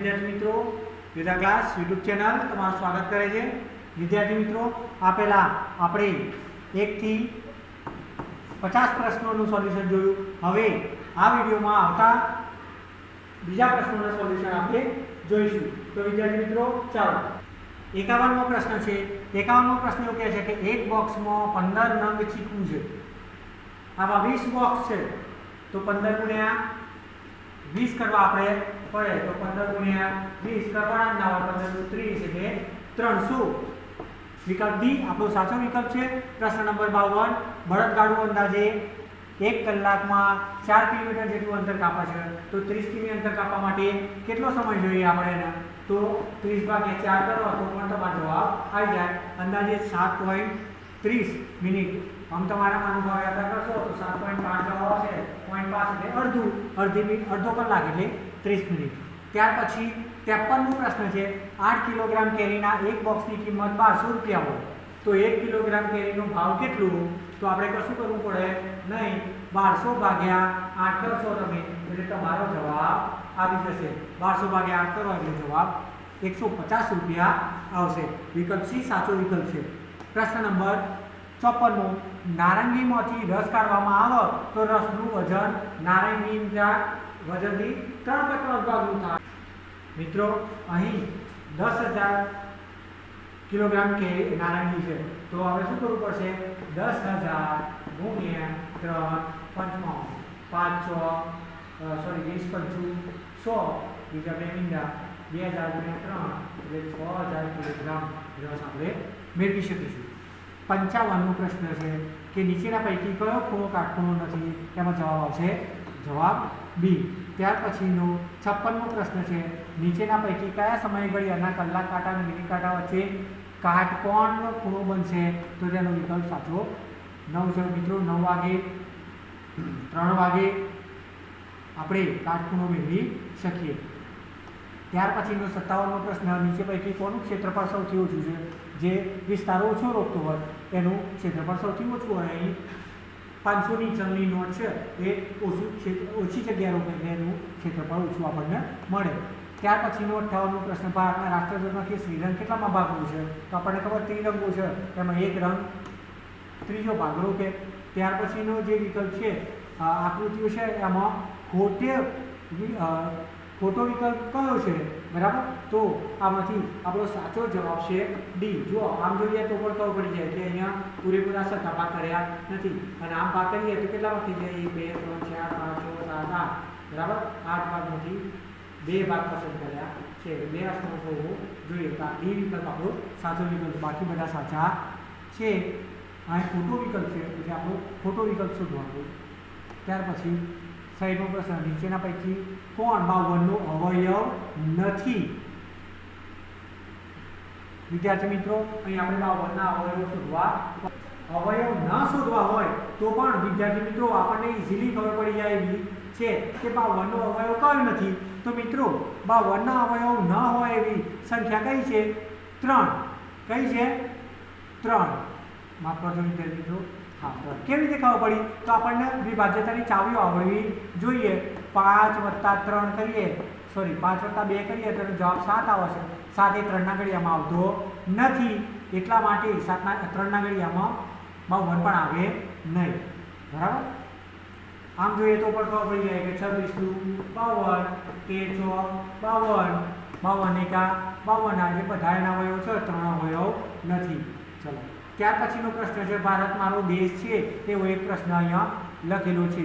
વિદ્યાર્થી મિત્રો Veda class YouTube channel તમારું સ્વાગત કરે છે. વિદ્યાર્થી મિત્રો આપેલા આપણે એકથી પચાસ પ્રશ્નોનું સોલ્યુશન જોયું. હવે આ વિડીયોમાં આવતા બીજા પ્રશ્નોના સોલ્યુશન આપણે જોઈશું. તો વિદ્યાર્થી મિત્રો, ચાલો. એકાવનમો પ્રશ્ન છે. એકાવનમો પ્રશ્ન એવું કહે છે કે એક બોક્સમાં પંદર નંગ ચીકવું છે. આમાં વીસ બોક્સ છે. તો પંદર ગુણ્યા વીસ કરવા આપણે પડે તો પંદર ગુણ્યા વીસ કરવાના ના હોય પંદર ત્રીસ એટલે ત્રણસો. વિકલ્પ ડી, આપણો સાચો વિકલ્પ છે. પ્રશ્ન નંબર બાવન, બળદગાડું અંદાજે એક કલાકમાં ચાર કિલોમીટર જેટલું અંતર કાપા છે. તો ત્રીસ કિમી અંતર કાપવા માટે કેટલો સમય જોઈએ આપણે એને? તો ત્રીસ ભાગ્યા ચાર કરો, તો પણ તમારો જવાબ આવી જાય. અંદાજે સાત પોઈન્ટ ત્રીસ મિનિટ. આમ તમારા અનુભવ યાદ કરશો તો સાત પોઈન્ટ પાંચ જવાબ આવશે પોઈન્ટ પાંચ એટલે અડધું, અડધી મિનિટ, અડધો કલાક એટલે ત્રીસ મિનિટ. ત્યાર પછી ત્રેપનમો પ્રશ્ન છે, આઠ કિલોગ્રામ કેરીના એક બોક્સની કિંમત બારસો રૂપિયા હોય, તો એક કિલોગ્રામ કેરીનો ભાવ કેટલું? તો આપણે કશું કરવું પડે? નહીં, બારસો ભાગ્યા આઠ કરશો તમે, એટલે તમારો જવાબ આવી જશે. બારસો ભાગ્યા આઠ કરો એટલે જવાબ એકસો પચાસ રૂપિયા આવશે. વિકલ્પ સી સાચો વિકલ્પ છે. પ્રશ્ન નંબર ચોપનમો નારંગીમાંથી રસ કાઢવામાં આવે તો રસનું વજન નારંગીના વજનથી ત્રણ પચાસ ભાગનું થાય. મિત્રો, અહીં દસ હજાર કિલોગ્રામ કે નારંગી છે. તો હવે શું કરવું પડશે? દસ હજાર ગુણ્યા ત્રણ પંચમાં. પાંચ છ સોરી વીસ પંચું. સો, બીજા બે મીંડા. બે હજાર ગુણ્યા ત્રણ એટલે છ હજાર કિલોગ્રામ રસ આપણે મેળવી શકીશું. પંચાવનનો પ્રશ્ન છે કે નીચેના પૈકી કયો ખૂણો કાટખૂણો નથી? તેમાં જવાબ આવશે જવાબ બી. ત્યાર પછીનો છપ્પનમો પ્રશ્ન છે, નીચેના પૈકી કયા સમયગાળાના કલાક કાંટા અને મિનિટ કાંટા વચ્ચે કાટકોણનો ખૂણો બનશે? તો તેનો વિકલ્પ સાચો નવ છે. મિત્રો, નવ વાગે, ત્રણ વાગે આપણે કાટખૂણો મેળવી શકીએ. ત્યાર પછીનો સત્તાવનમો પ્રશ્ન, નીચે પૈકી કોનું ક્ષેત્રફળ સૌથી ઓછું છે? જે વિસ્તાર ઓછો રોકતો હોય. એનું ક્ષેત્રફળ સૌથી ઓછું હોય. અહીં પાંચસોની ચલની નોટ છે. એ ઓછું ઓછી જગ્યા રોકે એટલે એનું ક્ષેત્રફળ ઓછું આપણને મળે. ત્યાર પછીનો અઠ્ઠાવનમો પ્રશ્ન, ભારતના રાષ્ટ્રધ્વજમાં કેસરી રંગ કેટલામાં ભાગવું છે? તો આપણને ખબર ત્રિરંગો છે. એમાં એક રંગ ત્રીજો ભાગ રોકે. ત્યાર પછીનો જે વિકલ્પ છે આકૃતિઓ છે, એમાં ખોટે ખોટો વિકલ્પ કયો છે? બરાબર? તો આમાંથી આપણો સાચો જવાબ છે ડી જો આમ જોઈએ તો પણ ખબર પડી જાય કે અહીંયા પૂરેપૂરા સત્તા કર્યા નથી. અને આમ ભાગ કરીએ તો કેટલા થઈ જાય? એક, બે, ત્રણ, ચાર, પાંચ, છ, સાત, આઠ. બરાબર? આઠ ભાગમાંથી બે ભાગ પસંદ કર્યા છે. બે રાષ્ટ્રનો હોવો જોઈએ તો આ ડી વિકલ્પ આપણો સાચો વિકલ્પ. બાકી બધા સાચા છે. આ ખોટો વિકલ્પ છે. એટલે આપણો ખોટો વિકલ્પ શોધવાનો. ત્યાર પછી સાઈડનો પ્રશ્ન નીચેના પૈકી કોણ બાવનનો અવયવ નથી? વિદ્યાર્થી મિત્રો, અહીં આપણે બાવનના અવયવો શોધવા અવયવ ન શોધવા હોય તો પણ વિદ્યાર્થી મિત્રો, આપણને ઇઝીલી ખબર પડી જાય એવી છે કે બાવનનો અવયવ કયો નથી. તો મિત્રો, બાવનના અવયવ ન હોય એવી સંખ્યા કઈ છે? ત્રણ. કઈ છે? ત્રણ. માફ કરજો વિદ્યાર્થી મિત્રો. હા કેવી રીતે ખબર પડી? તો આપણને વિભાજ્યતાની ચાવીઓ આવડવી જોઈએ. પાંચ વત્તા ત્રણ કરીએ સોરી પાંચ વત્તા બે કરીએ, તો જવાબ સાત આવશે. સાત એ ત્રણના ઘડિયામાં આવતો નથી. એટલા માટે સાતના, ત્રણના ઘડિયામાં બાવન પણ આવે નહીં. બરાબર? આમ જોઈએ તો પણ ખબર પડી જાય કે છવ્વીસનું બાવન તેર છ બાવન. બાવન એકા બાવન આ જે બધા એના અવયવ છે ત્રણ અવયવ નથી. ત્યાર પછીનો પ્રશ્ન છે ભારત મારો દેશ છે? એવો એક પ્રશ્ન અહીંયા લખેલો છે.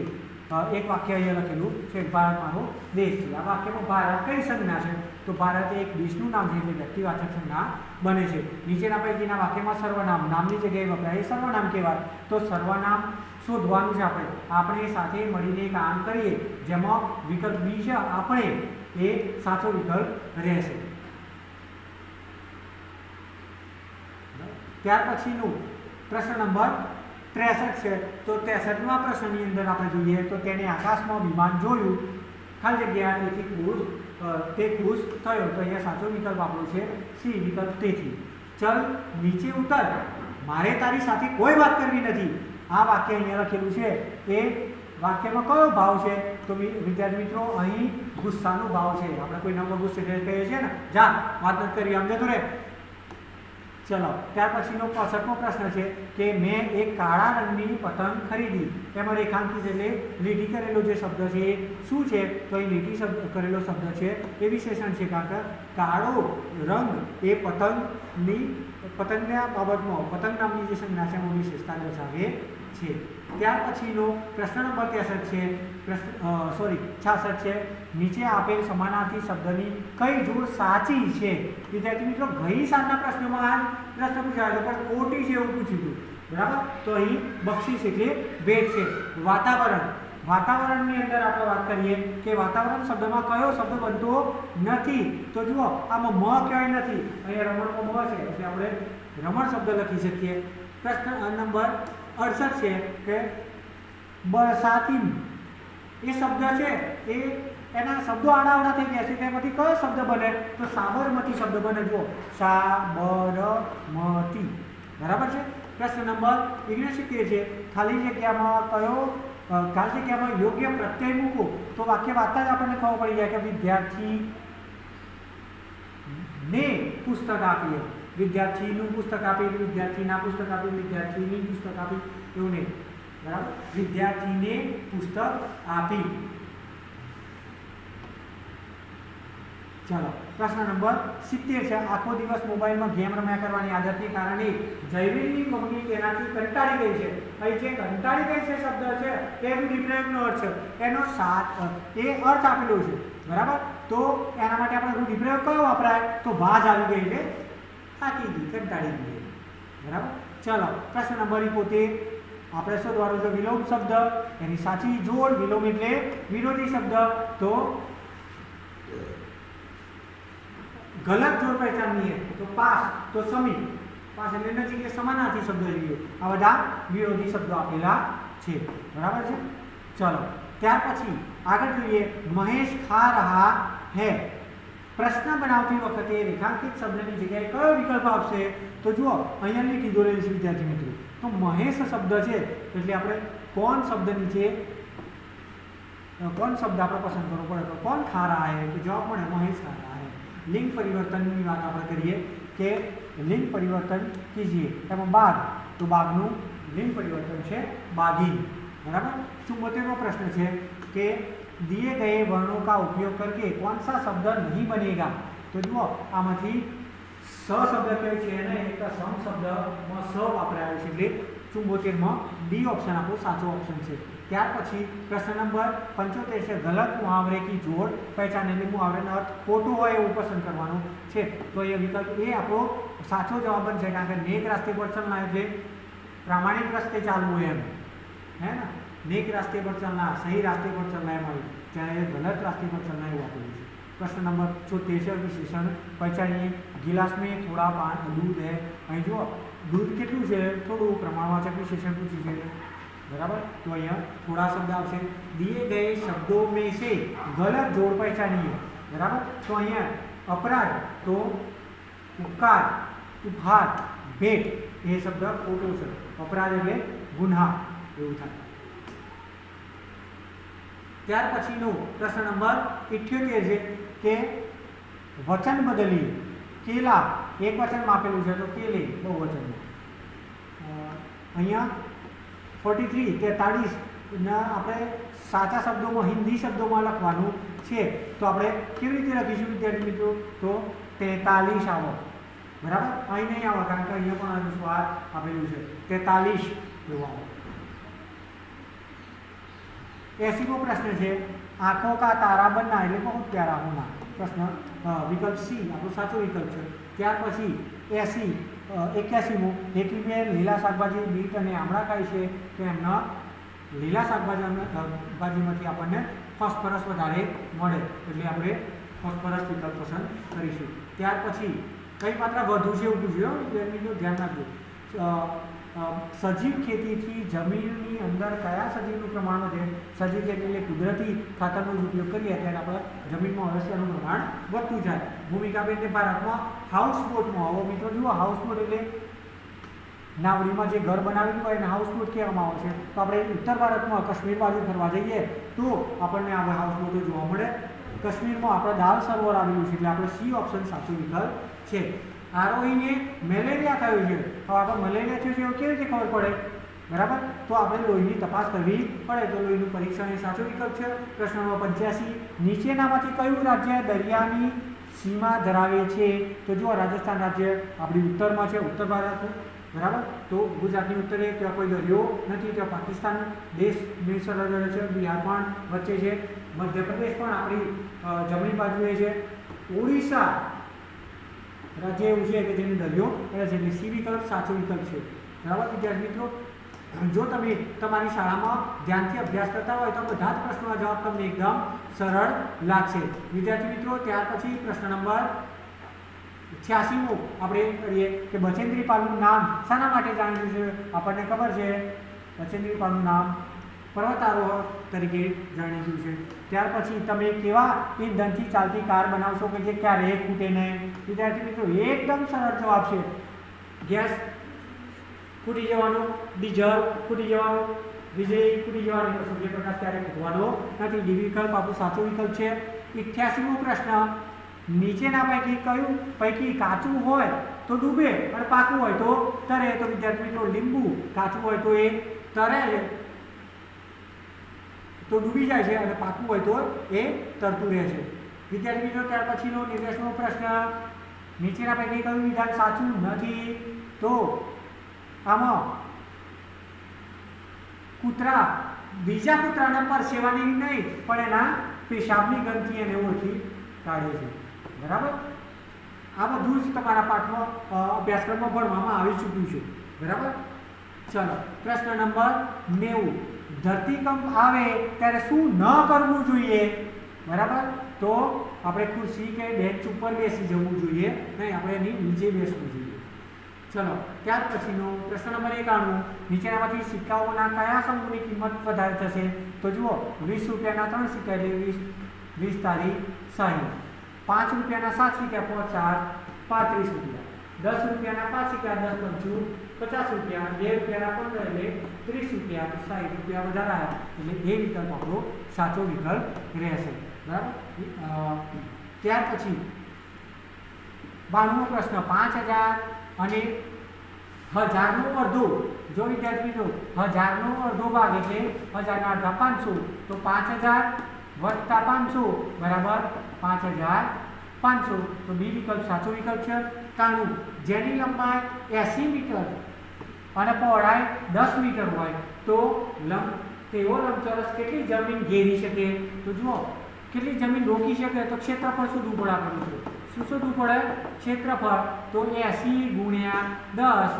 એક વાક્ય અહીંયા લખેલું છે ભારત મારો દેશ છે. આ વાક્યમાં ભારત કઈ સંજ્ઞા છે? તો ભારત એક દેશનું નામ છે, એટલે વ્યક્તિવાચક સંજ્ઞા બને છે. નીચેના પૈકીના વાક્યમાં સર્વનામ, નામની જગ્યાએ વપરાય સર્વનામ કહેવાય. તો સર્વનામ શોધવાનું છે આપણે. આપણે સાથે મળીને કામ કરીએ, જેમાં વિકલ્પ બી છે, આપણે એ સાચો વિકલ્પ રહેશે. ત્યાર પછીનું પ્રશ્ન નંબર ત્રેસઠ છે. તો ત્રેસઠમાં પ્રશ્નની અંદર આપણે જોઈએ તો તેને આકાશમાં વિમાન જોયું. ખાલી જગ્યા તેથી ખુશ તે ખુશ થયો. તો અહીંયા સાચો વિકલ્પ આપણો છે સી, વિકલ્પ તેથી ચલ, નીચે ઉતર. મારે તારી સાથે કોઈ વાત કરવી નથી. આ વાક્ય અહીંયા લખેલું છે. એ વાક્યમાં કયો ભાવ છે? તો વિદ્યાર્થી મિત્રો, અહીં ગુસ્સાનો ભાવ છે. આપણે કોઈ નંબર ગુસ્સે કહીએ છીએ ને? જા, વાત નથી કરી, આમ જતું રે ચલો, ત્યાર પછીનો પાસઠમો પ્રશ્ન છે કે મેં એક કાળા રંગની પતંગ ખરીદી. તેમાં રેખાંકિત એટલે લીટી કરેલો જે શબ્દ છે એ શું છે? તો એ લીટી શબ્દ કરેલો શબ્દ છે એ વિશેષણ છે કારણ કે કાળો રંગ એ પતંગની પતંગના બાબતમાં, પતંગ નામની જે સંજ્ઞા છે એમાં વિશેષતા દર્શાવે છે. ત્યાર પછીનો પ્રશ્ન નંબર ત્રેસઠ છે સોરી છાસઠ છે. નીચે આપેલ સમાનાર્થી શબ્દની કઈ જોડ સાચી છે? વિદ્યાર્થી મિત્રો ગઈ સાલના પ્રશ્નમાં આ પ્રશ્ન પૂછાયો પણ ખોટી છે એવું પૂછ્યું હતું. બરાબર? તો અહીં બક્ષિસ એટલે ભેટ છે. વાતાવરણ. વાતાવરણની અંદર આપણે વાત કરીએ કે વાતાવરણ શબ્દમાં કયો શબ્દ બનતો નથી? તો જુઓ, આમાં મ ક્યાંય નથી. અહીંયા રમણમાં મ છે, એટલે આપણે રમણ શબ્દ લખી શકીએ. પ્રશ્ન નંબર અડસઠ છે, કે બરસાતીન એ શબ્દ છે, એ એના શબ્દો આડાવડા થઈ ગયા છે. તેમાંથી કયો શબ્દ બને? તો સાબરમતી શબ્દ બને. જુઓ, સાબરમતી. બરાબર છે? પ્રશ્ન નંબર ઓગણસિત્તેર છે. ખાલી જગ્યામાં કયો ખાલી જગ્યામાં યોગ્ય પ્રત્યય મૂકો. તો વાક્ય વાંચતા જ આપણને ખબર પડી જાય કે વિદ્યાર્થી ને પુસ્તક આપીએ. વિદ્યાર્થીનું પુસ્તક આપી વિદ્યાર્થીના પુસ્તક આપી વિદ્યાર્થીની પુસ્તક આપી એવું નહીં. બરાબર? વિદ્યાર્થીને પુસ્તક આપી. ચાલો, પ્રશ્ન નંબર સિત્તેર છે. આખો દિવસ મોબાઈલમાં ગેમ રમ્યા કરવાની આદતને કારણે જૈવિકની કંપની તેનાથી કંટાળી ગઈ છે. અહીં જે કંટાળી ગઈ છે શબ્દ છે એ રૂઢિપ્રયોગનો અર્થ છે. એનો સાત એ અર્થ આપેલો છે. બરાબર? તો એના માટે આપણે રૂઢિપ્રયોગ કયો વપરાય? તો વાજ આવી ગઈ એટલે થાકી ગઈ, કંટાળી ગઈ. બરાબર? ચલો, પ્રશ્ન નંબર ઇકોતેર આપણે શોધવાનું છે વિલોમ શબ્દ, એની સાચી જોડ વિલોમ એટલે વિરોધી શબ્દ. તો ગલત જોડ પહેચાનીએ તો પાસ, તો સમી. પાસ એટલે નજીક એટલે સમાનાર્થી શબ્દો જોઈએ આ બધા વિરોધી શબ્દો આપેલા છે. બરાબર છે? ચલો, ત્યાર પછી આગળ જોઈએ, મહેશ ખા રહા હે. પ્રશ્ન બનાવતી વખતે રેખાંકિત શબ્દની જગ્યાએ કયો વિકલ્પ આવશે? તો જુઓ, અહીંયા લીટી દોરેલી છે, વિદ્યાર્થી મિત્રો. તો મહેશ શબ્દ છે એટલે આપણે કોણ શબ્દ નીચે અ, કોણ શબ્દ આપણે પસંદ કરવો પડે તો કોણ ખા રહા હે તો જવાબ મળે મહેશ ખા રહા હે લિંગ પરિવર્તનની વાત આપણે કરીએ કે લિંગ પરિવર્તન કીજીએ એમાં બાઘ તો બાઘનું લિંગ પરિવર્તન છે બાઘીન बराबर चुम्बोतेरवा प्रश्न है कि दिए गए वर्णों का उपयोग करके कौन सा शब्द नहीं बनेगा तो जुओ આમાંથી સ શબ્દ કયો છે એને એક સમશબ્દમાં સ વાપરાયો છે. એટલે ચુંબોતેરમાં ડી ઓપ્શન આપણો સાચો ઓપ્શન છે. ત્યાર પછી પ્રશ્ન નંબર પંચોતેર છે, ગલત મુહાવરે કી જોડ પહેચાન એટલે મુહાવરેનો અર્થ ખોટો હોય એવું પસંદ કરવાનું છે. તો એ વિકલ્પ એ આપણો સાચો જવાબ બનશે કારણ કે નેક રાસ્તે પર ચલના એટલે પ્રામાણિક રસ્તે ચાલવું હોય એમ. હે ને? નેક રાસ્તે પર ચલના સહી રાસ્તે પર ચલના એમ આવ્યું ત્યારે ગલત રાસ્તે પર ચલના એવું આપેલું છે. प्रश्न नंबर छोतेसठ विशेषण पहचानिए गिलास में थोड़ा દૂધ હે. અહીં જુઓ, દૂધ કેટલું છે? થોડું પ્રમાણવાચક વિશેષણ પૂછ્યું છે. બરાબર? તો અહીંયા થોડા શબ્દ આવશે. દિએ ગયે શબ્દો મેં સે ગલત જોડ પહેચાનીએ. બરાબર? તો અહીંયા અપરાધ, તો ઉપકાર, ઉપહાર, ભેટ, એ શબ્દ ખોટો છે. અપરાધ એટલે ગુન્હા, એવું થાય. ત્યાર પછીનો પ્રશ્ન નંબર ઇઠ્યોતેર છે. કે વચન બદલીએ. કેલા, એક વચનમાં આપેલું છે તો કેલે, બહુ વચનમાં અહીંયા ફોર્ટી થ્રી તેતાળીસ ના આપણે સાચા શબ્દોમાં, હિન્દી શબ્દોમાં લખવાનું છે. તો આપણે કેવી રીતે લખીશું, વિદ્યાર્થી મિત્રો? તો તેતાલીસ આવો. બરાબર? અહીં નહીં આવો, કારણ કે અહીંયા પણ આનું સ્વાર આપેલું છે. તેતાલીસ આવે. એસીમો પ્રશ્ન છે. આંખો કા તારા બનના એટલે કે હું પ્યારા હોના. પ્રશ્ન વિકલ્પ સી, આપણો સાચો વિકલ્પ છે. ત્યાર પછી, એસી એક્યાસીમો. હેતુબેન લીલા શાકભાજી, બીટ અને આમળા ખાય છે, તો એમના લીલા શાકભાજી શાકભાજીમાંથી આપણને ફોસ્ફરસ વધારે મળે. એટલે આપણે ફોસ્ફરસ વિકલ્પ પસંદ કરીશું. ત્યાર પછી, કઈ માત્ર વધુ છે એવું પૂછ્યું? એમની ધ્યાન રાખજો. સજીવ ખેતીથી જમીનની અંદર કયા સજીવનું પ્રમાણ વધે? સજીવ ખેતી એટલે કુદરતી ખાતરનો જ ઉપયોગ કરીએ ત્યારે આપણે જમીનમાં અળસિયાનું પ્રમાણ વધતું જાય. ભૂમિકાબેનને ભારતમાં હાઉસ બોટમાં હવે મિત્રો, જુઓ હાઉસ બોટ એટલે નાવડીમાં જે ઘર બનાવેલું હોય એને હાઉસબોટ કહેવામાં આવે છે. તો આપણે ઉત્તર ભારતમાં કશ્મીર બાજુ ફરવા જઈએ, તો આપણને આ હાઉસબોટો જોવા મળે. કાશ્મીરમાં આપણે દાલ સરોવર આવેલું છે, એટલે આપણે સી ઓપ્શન સાચો વિકલ્પ છે. આરોહીને મેલેરિયા થયું છે. તો આપણે મલેરિયા થયું છે એવું કેવી રીતે ખબર પડે? બરાબર? તો આપણે લોહીની તપાસ કરવી પડે. તો લોહીનું પરીક્ષણ એ સાચો વિકલ્પ છે. પ્રશ્ન નંબર પંચ્યાસી, નીચેનામાંથી કયું રાજ્ય દરિયાની સીમા ધરાવે છે? તો જુઓ, રાજસ્થાન રાજ્ય આપણી ઉત્તરમાં છે, ઉત્તર ભારત બરાબર? તો ગુજરાતની ઉત્તરે ત્યાં કોઈ દરિયો નથી, ત્યાં પાકિસ્તાન દેશ સરહદ છે, બિહાર પણ વચ્ચે છે. મધ્યપ્રદેશ પણ આપણી જમણી બાજુએ છે. ઓડિશા રાજ્ય એવું છે કે જેને દરિયો રહે છે એટલે સી વિકલ્પ સાચો વિકલ્પ છે. બરાબર, વિદ્યાર્થી મિત્રો? જો તમે તમારી શાળામાં ધ્યાનથી અભ્યાસ કરતા હોય તો બધા જ પ્રશ્નોના જવાબ તમને એકદમ સરળ લાગશે. વિદ્યાર્થી મિત્રો, ત્યાર પછી પ્રશ્ન નંબર છ્યાસીમો આપણે કરીએ કે બચેન્દ્રી પાલનું નામ શાના માટે જાણીતું છે? આપણને ખબર છે. બચેન્દ્રી પાલનું નામ પર્વતારોહક તરીકે જાણીતું છે. ત્યાર પછી તમે કેવા ઈંધણથી ચાલતી કાર બનાવશો કે જે ક્યારેય ખૂટે નહીં વિદ્યાર્થી મિત્રો, એકદમ સરળ જવાબ છે. ગેસ ફૂટી જવાનો, ડીઝલ ફૂટી જવાનો, વીજળી ફૂટી જવાનું સૂર્યપ્રકાશ ક્યારે ખૂટવાનો નથી? ડી વિકલ્પ આપણો સાચો વિકલ્પ છે. ઇઠ્યાસીમો પ્રશ્ન. નીચેના પૈકી કયું પૈકી કાચું હોય તો ડૂબે અને પાકું હોય તો તરે? તો વિદ્યાર્થી મિત્રો, લીંબુ કાચું હોય તો એ તરે તો ડૂબી જાય છે અને પાકું હોય તો એ તરતું રહે છે. વિદ્યાર્થી મિત્રો, ત્યાર પછીનો નિર્દેશનો પ્રશ્ન. નીચેના પૈકી કયું વિધાન સાચું નથી? તો આમાં કૂતરા, બીજા કૂતરાના પર સેવાની નહીં, પણ એના પેશાબની ગંદકી એને ઓળખી કાઢે છે. બરાબર? આ બધું જ તમારા પાઠમાં અભ્યાસક્રમમાં ભણવામાં આવી ચૂક્યું છે. બરાબર? ચલો, પ્રશ્ન નંબર નેવું. ધરતીકંપ આવે ત્યારે શું ન કરવું જોઈએ? બરાબર? તો આપણે ખુરશી કે બેન્ચ ઉપર બેસી જવું જોઈએ, નહીં, આપણે એની નીચે બેસવું જોઈએ. ચલો, ત્યાર પછીનો પ્રશ્ન નંબર એકાણું. નીચેનામાંથી સિક્કાઓના કયા સમૂહની કિંમત વધારે થશે? તો જુઓ, વીસ રૂપિયાના ત્રણ સિક્કા એટલે વીસ વીસ તારીખ સાહીઠ. પાંચ રૂપિયાના સાત સિક્કા પચાસ પાંત્રીસ રૂપિયા. દસ રૂપિયાના પાંચ સિક્કા દસ પંચું પચાસ રૂપિયા, બે રૂપિયાના પંદર એટલે ત્રીસ રૂપિયા, તો સાઠ રૂપિયા વધારે એટલે એ વિકલ્પ આપણો સાચો વિકલ્પ રહેશે. બરાબર? ત્યાર પછી બારમો પ્રશ્ન, પાંચ હજાર અને હજારનો અડધો. જો વિદ્યાર્થી મિત્રો, હજારનો અડધો ભાગ એટલે હજારના અડધા પાંચસો. તો પાંચ હજાર વત્તા પાંચસો. બરાબર? પાંચ હજાર પાંચસો. તો બી વિકલ્પ, સાચો વિકલ્પ છે કાણું. જેની લંબાઈ એંસી મીટર અને પહોળાઈ દસ મીટર હોય, તો લંબ, તેઓ લંબચોરસ કેટલી જમીન ઘેરી શકે? તો જુઓ, કેટલી જમીન રોકી શકે? તો ક્ષેત્રફળ શોધવું પડે આપણને શું શોધવું પડે ક્ષેત્રફળ, તો એંસી ગુણ્યા દસ,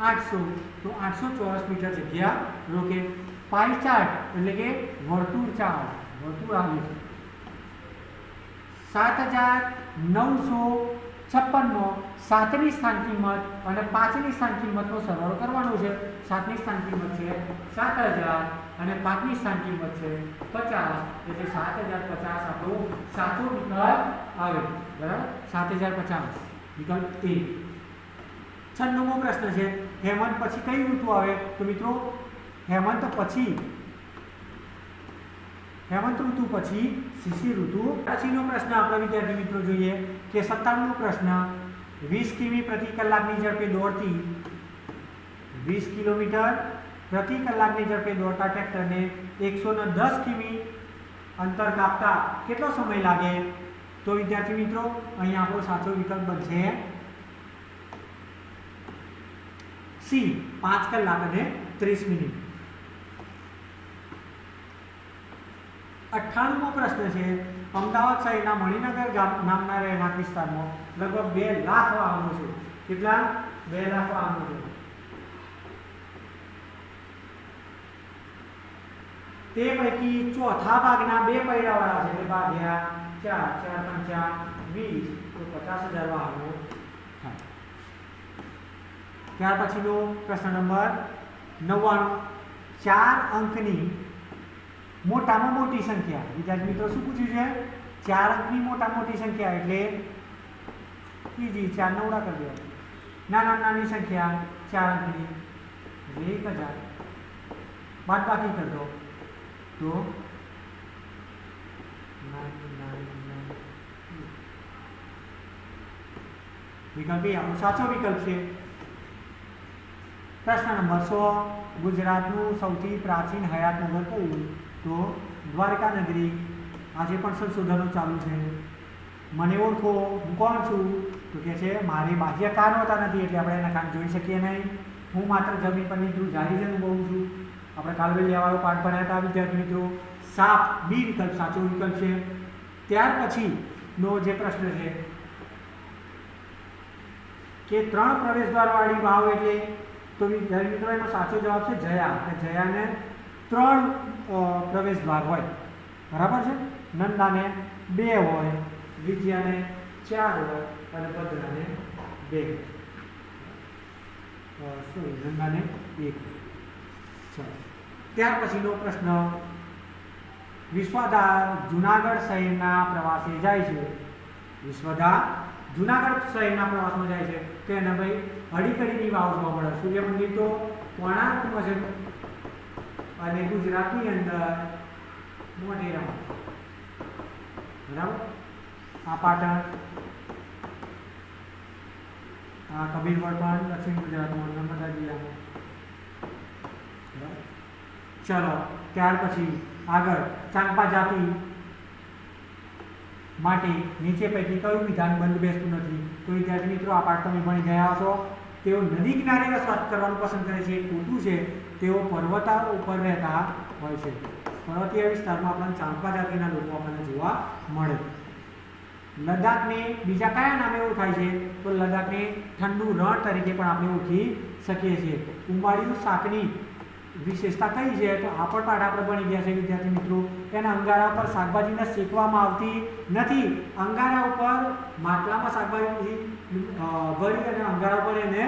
આઠસો. તો આઠસો ચોરસ મીટર જગ્યા રોકે. પાઈ ચાર્ટ, એટલે કે વર્તુળ ચાર્ટ. વર્તુળ આવે સાત હજાર નવસો છપ્પનનો સાતની સ્થાન કિંમત અને પાંચની સ્થાન કિંમતનો સરવાળો કરવાનો છે. સાતની સ્થાન કિંમત છે સાત હજાર અને પાંચમી સ્થાન કિંમત છે પચાસ. એટલે સાત હજાર પચાસ આપણો સાચો વિકલ્પ આવે બરાબર? સાત હજાર પચાસ વિકલ્પ એ. છન્નુમો પ્રશ્ન છે. હેમંત પછી કઈ ઋતુ આવે? તો મિત્રો, હેમંત પછી હેમંત ઋતુ પછી શિશિર ઋતુ. પછીનો પ્રશ્ન આપણે વિદ્યાર્થી મિત્રો જોઈએ કે સત્તાવનમો પ્રશ્ન વીસ કિમી પ્રતિ કલાકની ઝડપે દોડતી વીસ કિલોમીટર પ્રતિ કલાકની ઝડપે દોડતા ટ્રેક્ટરને એકસો ને દસ કિમી અંતર કાપતા કેટલો સમય લાગે? તો વિદ્યાર્થી મિત્રો અહીંયા આપણો સાચો વિકલ્પ બનશે સી, પાંચ કલાક અને ત્રીસ મિનિટ. અઠ્ઠાણુંમો પ્રશ્ન છે, અમદાવાદ શહેરના મણિનગર ગામ નામના રહેણાંક વિસ્તારમાં લગભગ બે લાખ વાહનો છે. કેટલા? બે લાખ વાહનો છે. તે પૈકી ચોથા ભાગના બે પૈડાવાળા છે, એટલે ભાગ્યા ચાર ચાર પંચા વીસ, તો પચાસ હજાર વાહનો ત્યાર પછીનો પ્રશ્ન નંબર નવ્વાણું. ચાર અંકની મોટામાં મોટી સંખ્યા. વિદ્યાર્થી મિત્રો, શું પૂછ્યું છે? ચાર અંકની મોટા મોટી સંખ્યા એટલે ત્રીજી ચાર નવડા કરી દેવા નાના નાની સંખ્યા ચાર અંકની એટલે એક હજાર. બાદ બાકી કરી દો. તો. વિકલ્પ એ આપણો સાચો વિકલ્પ છે. પ્રશ્ન નંબર સો. ગુજરાતનું સૌથી પ્રાચીન હયાત નગર કયું તો દ્વારકા નગરી આજે પણ સંશોધનો ચાલુ છે. મને ઓળખો, હું કોણ છું? તો કે છે, મારી બાહ્ય કાન હોતા નથી, એટલે આપણે એના કાન જોઈ શકીએ નહીં. હું માત્ર જમીન પરની ધ્રુવ જારી જ અનુભવું છું. આપણે કાલવેલિયાવાળો પાઠ ભણ્યા હતા, વિદ્યાર્થી મિત્રો. સાપ, બી વિકલ્પ, સાચો વિકલ્પ છે. ત્યાર પછીનો જે પ્રશ્ન છે, કે ત્રણ પ્રવેશદ્વારવાળી વાવ એટલે? તો મિત્રો, એનો સાચો જવાબ છે જયા. કે જયાને ત્રણ પ્રવેશ દ્વાર હોય. બરાબર છે? નંદાને બે હોય વિજયાને ચાર હોય અને ભદ્રાને બે સોરી નંદાને એક ચાલો. ત્યાર પછીનો પ્રશ્ન. વિશ્વદા જુનાગઢ શહેરના પ્રવાસે જાય છે. વિશ્વદા જુનાગઢ શહેરના પ્રવાસમાં જાય છે. તો એને ભાઈ અડીકડીની વાવ જોવા મળે. સૂર્ય મંદિર તો કોણાર્કમાં છે. અને ગુજરાતની અંદર મોઢેરા. બરાબર? આ પાટણ. આ કબીર પણ દક્ષિણ ગુજરાતમાં નર્મદા જિલ્લામાં. ચલો, ત્યાર પછી આગળ ચાંપા જાતિ માટે નીચે પૈકી કયું વિધાન બંધ બેસતું નથી? તો વિદ્યાર્થી મિત્રો, આ પાઠ તમે ભણી ગયા હશો. તેઓ નદી કિનારે વસવાટ કરવાનું પસંદ કરે છે. એ ખોટું છે. તેઓ પર્વતા ઉપર રહેતા હોય છે. પર્વતીય વિસ્તારમાં આપણને ચાંપા જાતિના લોકો આપણને જોવા મળે. લદ્દાખને બીજા કયા નામે ઓળખાય છે? તો લદ્દાખને ઠંડુ રણ તરીકે પણ આપણે ઓળખી શકીએ છીએ. ઉંબાડિયું શાકની વિશેષતા કઈ છે? તો આ પણ પાઠ આપણે ભણી ગયા છે, વિદ્યાર્થી મિત્રો. તેના અંગારા પર શાકભાજીને શેકવામાં આવતી નથી. અંગારા ઉપર માટલામાં શાકભાજી ભરી અને અંગારા ઉપર એને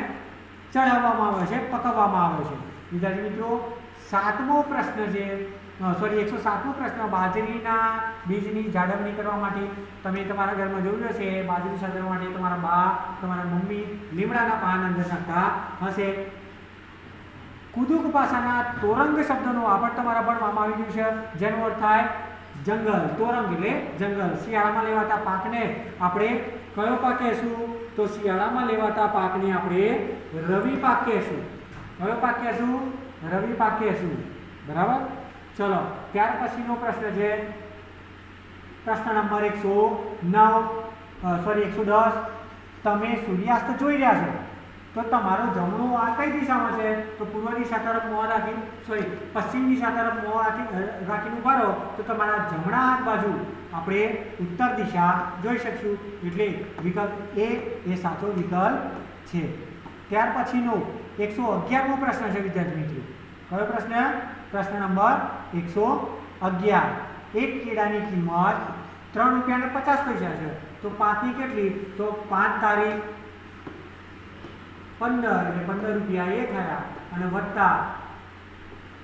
ચઢાવવામાં આવે છે, પકવવામાં આવે છે. વિદ્યાર્થી મિત્રો, સાતમો પ્રશ્ન છે સોરી એકસો સાતમો પ્રશ્ન, બાજરીના બીજની જાળવણી કરવા માટે તમે તમારા ઘરમાં જોયું હશે, બાજરી સાચવવા માટે તમારા બા, તમારા મમ્મી લીમડાના પાન અંદર નાખતા હશે. કુદુક ભાષાના તોરંગ શબ્દનો વાપર તમારા ભણવામાં આવી ગયું છે, જેનો અર્થ થાય જંગલ, તોરંગ એટલે જંગલ. શિયાળામાં લેવાતા પાકને આપણે કયો પાક કહેશું? તો શિયાળામાં લેવાતા પાકને આપણે રવિ પાક કહેશું. કયો પાક્યા શું? રવિ પાક્યા શું? બરાબર? ચલો, ત્યાર પછીનો પ્રશ્ન છે. પ્રશ્ન નંબર એકસો નવ સોરી એકસો દસ. તમે સૂર્યાસ્ત જોઈ રહ્યા છો? તો તમારો જમણો આ કઈ દિશામાં છે? તો પૂર્વ દિશા તરફ મોં રાખી સોરી પશ્ચિમ દિશા તરફ મોં રાખી રાખીને ઊભા રહો. તો તમારા જમણા હાથ બાજુ આપણે ઉત્તર દિશા જોઈ શકશું. એટલે વિકલ્પ એ એ સાચો વિકલ્પ છે. ત્યાર પછીનો એકસો અગિયારમો પ્રશ્ન છે, વિદ્યાર્થી મિત્રો. કયો પ્રશ્ન? પ્રશ્ન નંબર એકસો અગિયાર. એક કેળાની કિંમત ત્રણ રૂપિયા અને પચાસ પૈસા છે. તો પાંચની કેટલી? તો પાંચ તારીખ પંદર. એટલે પંદર રૂપિયા એ થયા અને વત્તા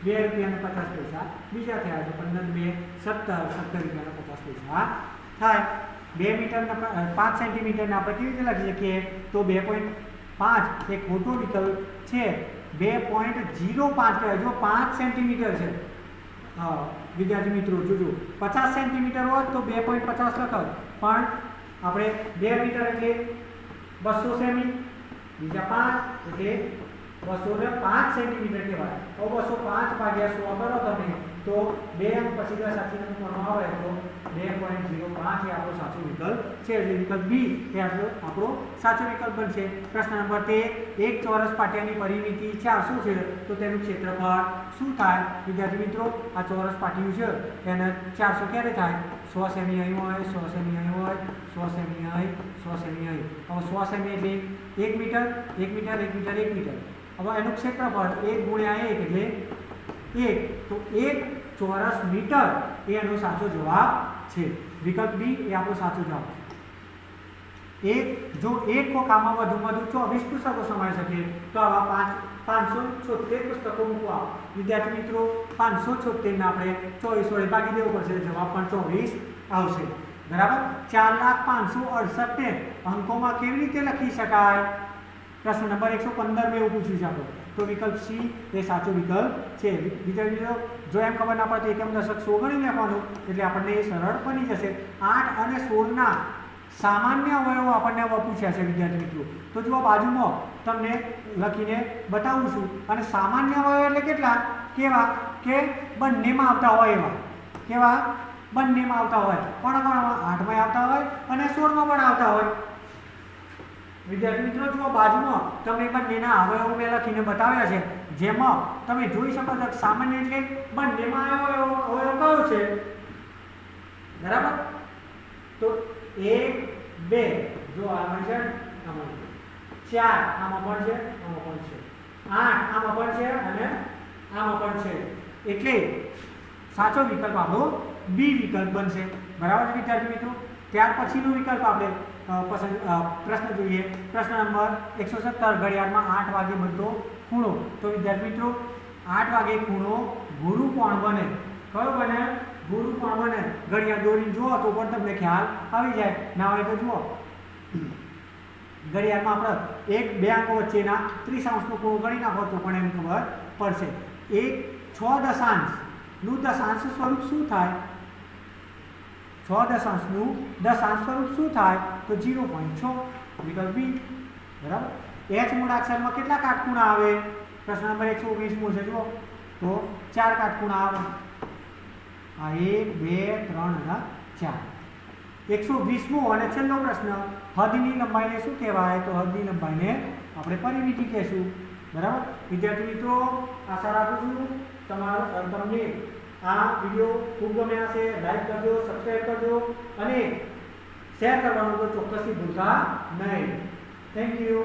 બે રૂપિયા અને પચાસ પૈસા બીજા થયા. છે પંદર બે સત્તર. સત્તર રૂપિયા અને પચાસ પૈસા થાય. બે મીટરના પાંચ સેન્ટીમીટરના આપણે કેવી રીતે લખી શકીએ? તો બે પોઈન્ટ પાંચ, એ ખોટો વિકલ્પ છે. બે પોઈન્ટ જીરો પાંચ કહેવાય. જો પાંચ સેન્ટીમીટર છે. હા, વિદ્યાર્થી મિત્રો, જોજો. પચાસ સેન્ટીમીટર હોત તો બે પોઈન્ટ પચાસ લખાવ પણ આપણે બે મીટર એટલે બસો સેમી બીજા પાંચ એટલે બસો ને પાંચ સેન્ટીમીટર કહેવાય. તો બસો પાંચ ભાગ્યા સો કરો તમે તો બે અંક પછી દસ સાચી મૂકવામાં આવે તો બે પોઈન્ટ ઝીરો પાંચ એ આપણો સાચો વિકલ્પ છે. એટલે વિકલ્પ બી એ આપણો આપણો સાચો વિકલ્પ બનશે. પ્રશ્ન નંબર તેર, એક ચોરસ પાટિયાની પરિમિતિ શું છે? તો તેનું ક્ષેત્રફળ શું થાય? વિદ્યાર્થી મિત્રો, આ ચોરસ પાટિયું છે. એને ચારસો ક્યારે થાય? સો સેમી અહીં હોય, સો સેમી અહીં હોય, સો સેમી અહીં, સો સેમી અહીં. હવે સો સેમી એટલે એક મીટર એક મીટર એક મીટર એક મીટર. હવે એનું ક્ષેત્રફળ એક ગુણ્યા એક એટલે એક. તો એક ચોરસ મીટર એ એનો સાચો જવાબ છે. વિકલ્પ બી એ આપણો સાચો જવાબ છે. એક, જો એક કોકામાં વધુમાં વધુ ચોવીસ પુસ્તકો સમાઈ શકે, તો આવા પાંચ, પાંચસો છોતેર પુસ્તકો મૂકવા વિદ્યાર્થી મિત્રો, પાંચસો છોતેરને આપણે ચોવીસ વડે ભાગી દેવું પડશે, જવાબ પણ ચોવીસ આવશે. બરાબર? ચાર લાખ પાંચસો અડસઠને અંકોમાં કેવી રીતે લખી શકાય? પ્રશ્ન નંબર એકસો પંદર મેં એવું પૂછ્યું છે આપણે. તો વિકલ્પ સી એ સાચો વિકલ્પ છે. વિદ્યાર્થીઓ જો એમ ખબર ના પડે તો એકમ દશક સો ગણી લેવાનું, એટલે આપણને એ સરળ બની જશે. આઠ અને સોળના સામાન્ય અવયવો આપણને પૂછ્યા છે વિદ્યાર્થી મિત્રો. તો જુઓ બાજુમાં તમને લખીને બતાવું છું. અને સામાન્ય અવયવ એટલે કેટલા? કેવા? કે બંનેમાં આવતા હોય એવા. કેવા? બંનેમાં આવતા હોય. કોણ આઠમાં આવતા હોય અને સોળમાં પણ આવતા હોય. વિદ્યાર્થી મિત્રો, જુઓ બાજુમાં તમે બંનેના અવયવો મેં લખીને બતાવ્યા છે. જેમાં તમે જોઈ શકો છો સામાન્ય એટલે બંનેમાં અવયવ અવયવ કયો છે? બરાબર? તો એક, બે, જો આમાં છે આમાં ચાર, આમાં પણ છે, આમાં પણ છે. આઠ, આમાં પણ છે અને આમાં પણ છે. એટલે સાચો વિકલ્પ આપણો બી વિકલ્પ બનશે. બરાબર વિદ્યાર્થી મિત્રો? ત્યાર પછીનો વિકલ્પ આપણે પસંદ પ્રશ્ન જોઈએ. પ્રશ્ન નંબર એકસો સત્તર ઘડિયાળમાં આઠ વાગે બધો ખૂણો. તો વિદ્યાર્થી મિત્રો, આઠ વાગે ખૂણો ગુરુ કોણ બને? કયો બને? ગુરુ કોણ બને? ઘડિયાળ દોરીને જુઓ તો પણ તમને ખ્યાલ આવી જાય. ના હોય તો જુઓ. ઘડિયાળમાં આપણે એક, બે અંકો વચ્ચેના ત્રીસાંશનો ખૂણો ગણી નાખો તો પણ એમ ખબર પડશે. એક, છ દશાંશનું દશાંશ સ્વરૂપ શું થાય? છ દશાંશનું દશાંશ સ્વરૂપ શું થાય તો જીરો પોઈન્ટ છ વિકલ્પ બી બરાબર? એચ મૂળાક્ષરમાં કેટલા કાટખૂણા આવે? પ્રશ્ન નંબર એકસો ઓગણીસમો છે, જુઓ. તો ચાર કાટખૂણા આવે. આ એક, બે, ત્રણ અને ચાર. એકસો વીસમો અને છેલ્લો પ્રશ્ન, હદની લંબાઈને શું કહેવાય? તો હદની લંબાઈને આપણે પરિમિતિ કહેશું. બરાબર? વિદ્યાર્થી મિત્રો, આશા રાખું છું તમારો તમને આ વીડિયો ખૂબ ગમ્યા હશે. લાઈક કરજો સબસ્ક્રાઈબ કરજો અને શેર કરવાનું તો ચોક્કસથી ભૂલતા નહીં. Thank you